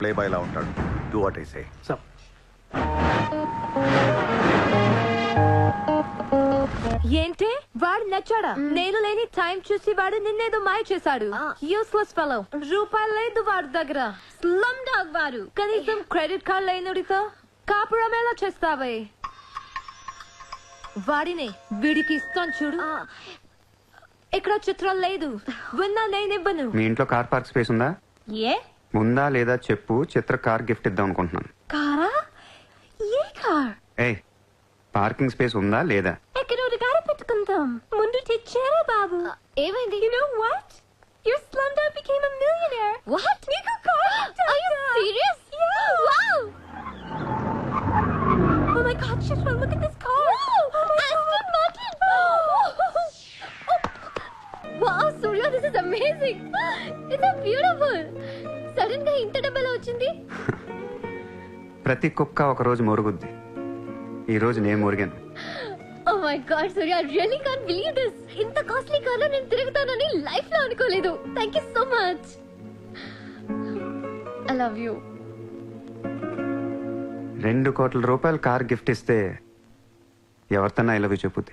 Play boy లా ఉంటాడు. Do what I say sir. ఏంటి? వాడు నచ్చాడా? నేను లేని టైం చూసి వాడు నిన్నేదో మాయ చేశాడు. యూస్లెస్ ఫెలో రూపాయలు లేదు వాడి దగ్గర. స్లమ్ డాగ్ వాడు. కనీసం క్రెడిట్ కార్డ్ లేనుడితో కాపురం ఎలా చేస్తావే? వాడిని వీడికి ఇస్తాను చూడు. ఇక్కడ చిత్రం లేదు. విన్నా నేనివ్వను మీ ఇంట్లో కార్ పార్క్ స్పేస్ ఉందా? ఏ? ఉందా లేదా చెప్పు చిత్ర కార్ గిఫ్ట్ ఇద్దాం అనుకుంటున్నాను. కారా? ఏ కార్? ఏ పార్కింగ్ స్పేస్ ఉందా లేదా? ఎక్కడ గారి పెట్టుకుందాం. ముందు తెచ్చారా బాబు? ఏమైంది? You know what your slumdog became a millionaire what నీకు car are you serious wow my god, Shishra, look at this car. Aston Martin. Wow, Surya, this is amazing. It's so beautiful. సడన్గా ఇంత డబ్బులు వచ్చింది? ప్రతి కుక్క ఒక రోజు మురుగుద్ది. ఈ రోజు నేను మురిగాను. ఓ my god Surya really can't believe this ఇంత కాస్ట్లీ కార్లో నేను తిరుగుతానని లైఫ్లో అనుకోలేదు. Thank you so much I love you రెండు కోట్ల రూపాయలు కార్ గిఫ్ట్ ఇస్తే ఎవరితోనా I love you చెప్పుద్ది.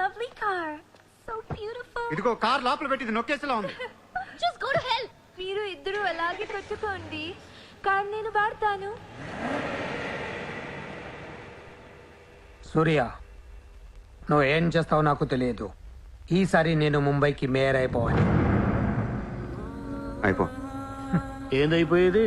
Lovely car so beautiful ఇదిగో కార్ లోపల పెట్టింది నొక్కేసేలా ఉంది. జస్ట్ గో టు హెల్ మీరు ఇద్దరు అలాగే పెట్టుకోండి కార్ నేను వాడతాను. సూర్య నువ్వు ఏం చేస్తావో నాకు తెలియదు. ఈసారి నేను ముంబైకి మేయర్ అయిపోవాలి. అయిపో. ఏందైపోయేది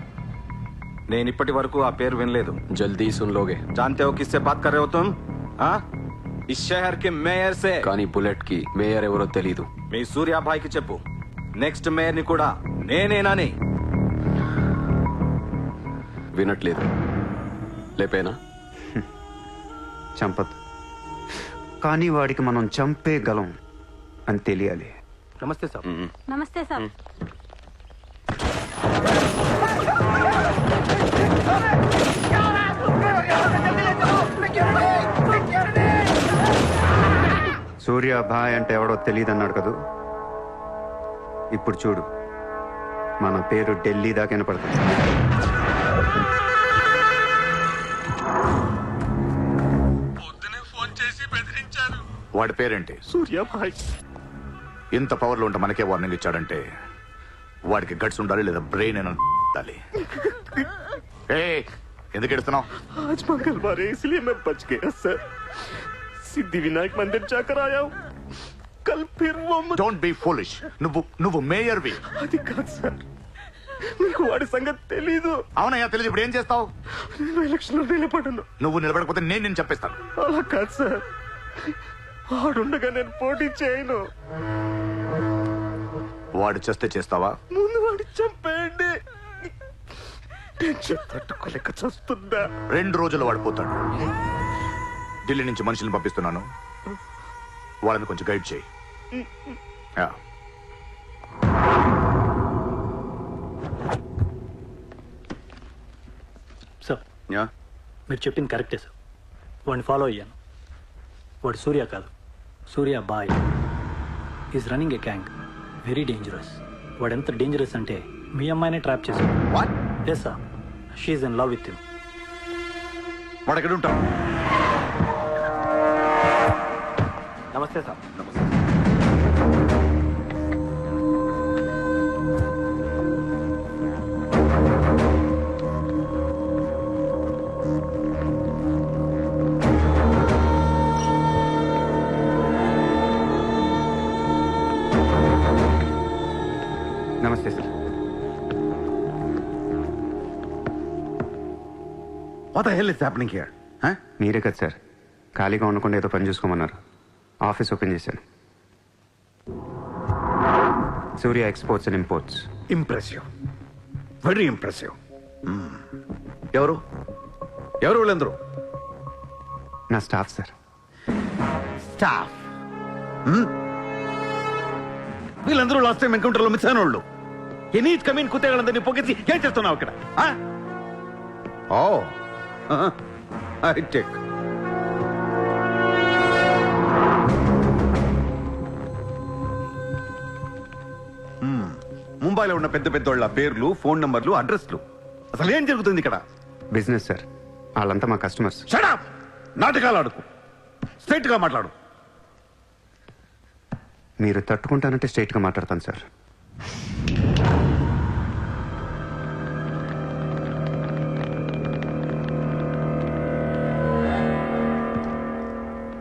నేను ఇప్పటి వరకు ఆ పేరు వినలేదు జల్దీ సున్ లోగే जानते हो किससे बात कर रहे हो तुम हाँ इस शहर के మేయర్ से కానీ బుల్లెట్ కి మేయర్ ఎవరో తెలీదు మీ సూర్యాభాయ్కి చెప్పు నెక్స్ట్ మేయర్ ని కూడా నేనేనని వినట్లేదు లేపేనా చంపద్దు కానీ వాడికి మనం చంపేయగలం అని తెలియాలి నమస్తే సార్ నమస్తే సార్ సూర్య భాయ్ అంటే ఎవడో తెలియదు అన్నాడు కదూ? ఇప్పుడు చూడు. మన పేరు ఢిల్లీ దాకా వినపడుతుంది. వాడి పేరేంటి? సూర్యాభాయ్ ఇంత పవర్లో ఉంటే మనకే వార్నింగ్ ఇచ్చాడంటే వాడికి గట్స్ ఉండాలి లేదా బ్రెయిన్ అయినా ఉండాలి ఎందుకు ఎడుతున్నావు आज मंगलवार है इसलिए मैं बच गया सर सिद्धि विनायक मंदिर जाकर आया हूँ कल फिर वो मुझ- డోంట్ బి ఫోలిష్ నువ్వు నువ్వు మేయర్వి అది కాదు సార్ మీకు వాడి సంగతి తెలీదు అవునయ్యా తెలియదు ఇప్పుడు ఏం చేస్తావు నేను ఎలక్షన్ లో నిలబడను నువ్వు నిలబడకపోతే నేను నేను చెప్పేస్తాను అలా కాదు సార్ వాడుండగా నేను పోటీ చేయను వాడు చేస్తే చేస్తావా ముందు వాడి చంపేయండి టెన్షన్ తట్టుకోలేక చస్తుందా? రెండు రోజులు వాడిపోతాడు ఢిల్లీ నుంచి మనుషుల్ని పంపిస్తున్నాను. వాళ్ళని కొంచెం గైడ్ చేయి. యా. Sir yeah. మీరు చెప్పింది కరెక్టే సార్ వాడిని ఫాలో అయ్యాను. వాడు సూర్య కాదు. Surya boy. Is running a gang very dangerous వాడు ఎంత డేంజరస్ అంటే మీ అమ్మాయినే ట్రాప్ చేశాడు. What yes sir she's in love with you వాడు ఎక్కడ ఉంటాం నమస్తే sir. What the hell is happening here మీరే కదా సార్. ఖాళీగా ఉండకుండా ఏదో పని చూసుకోమన్నారు. ఆఫీస్ ఓపెన్ చేశాను. Surya exports and imports impressive very impressive ఎవరు? ఎవరు వీళ్ళందరూ? నా స్టాఫ్ సార్ స్టాఫ్ వీళ్ళందరూ లాస్ట్ టైం ఎన్కౌంటర్లో మిస్ అయిన వాళ్ళు. ఎనీ కమీన్ కుత్తేగాళ్ళందరినీ పొగేసి ఏం చేస్తున్నావు ఇక్కడ? ఓ ఐ టేక్ ముంబైలో ఉన్న పెద్ద పెద్ద వాళ్ళ పేర్లు ఫోన్ నంబర్లు అడ్రస్లు. అసలు ఏం జరుగుతుంది ఇక్కడ? Business sir. వాళ్ళంతా మా కస్టమర్స్. షడప్ నాటకాలు ఆడుకు. స్ట్రైట్గా మాట్లాడు. మీరు తట్టుకుంటానంటే స్ట్రైట్గా మాట్లాడతాను సార్.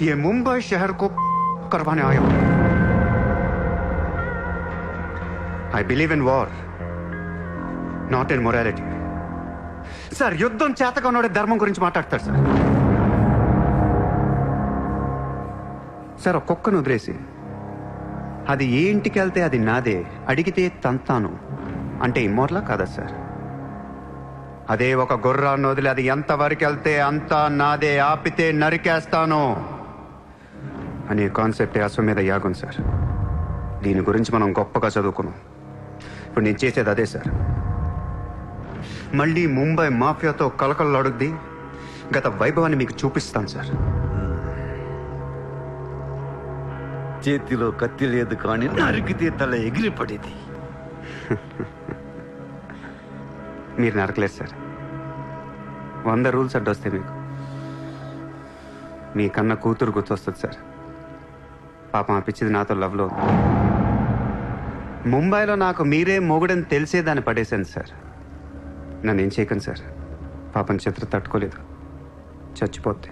ये मुंबई शहर को करवाने आया हूं I believe in war not in morality sir యుద్ధం చేతగా ఉన్నాడే ధర్మం గురించి మాట్లాడతారు సార్ సార్ ఒక కుక్కను వదిలేసి అది ఏ ఇంటికి వెళ్తే అది నాదే అడిగితే తంతాను అంటే ఇమ్మోర్లా కాదా సార్ అదే ఒక గుర్రాన్ని వదిలి అది ఎంతవరకు వెళ్తే అంతా నాదే ఆపితే నరికేస్తాను అనే కాన్సెప్ట్ అశ్వ మీద యాగం సార్. దీని గురించి మనం గొప్పగా చదువుకున్నాం. ఇప్పుడు నేను చేసేది అదే సార్. మళ్ళీ ముంబై మాఫియాతో కలకలలాడుద్ది గత వైభవాన్ని మీకు చూపిస్తాను సార్. చేతిలో కత్తి లేదు కానీ నరికితే తల ఎగిరిపడేది. మీరు నరకలేదు సార్. వంద రూల్స్ అడ్డొస్తాయి మీకు. మీ కన్న కూతురు గుర్తొస్తుంది సార్. పాపం ఆ పిచ్చిది నాతో లవ్లో ముంబైలో నాకు మీరే మొగుడని తెలిసే దాన్ని పడేశాను సార్. నన్ను ఏం చేయకండి సార్. పాపం చిత్ర తట్టుకోలేదు. చచ్చిపోతే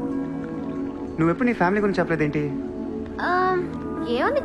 నువ్వెప్పుడు నీ ఫ్యామిలీ గురించి చెప్పలేదేంటి? ఏమని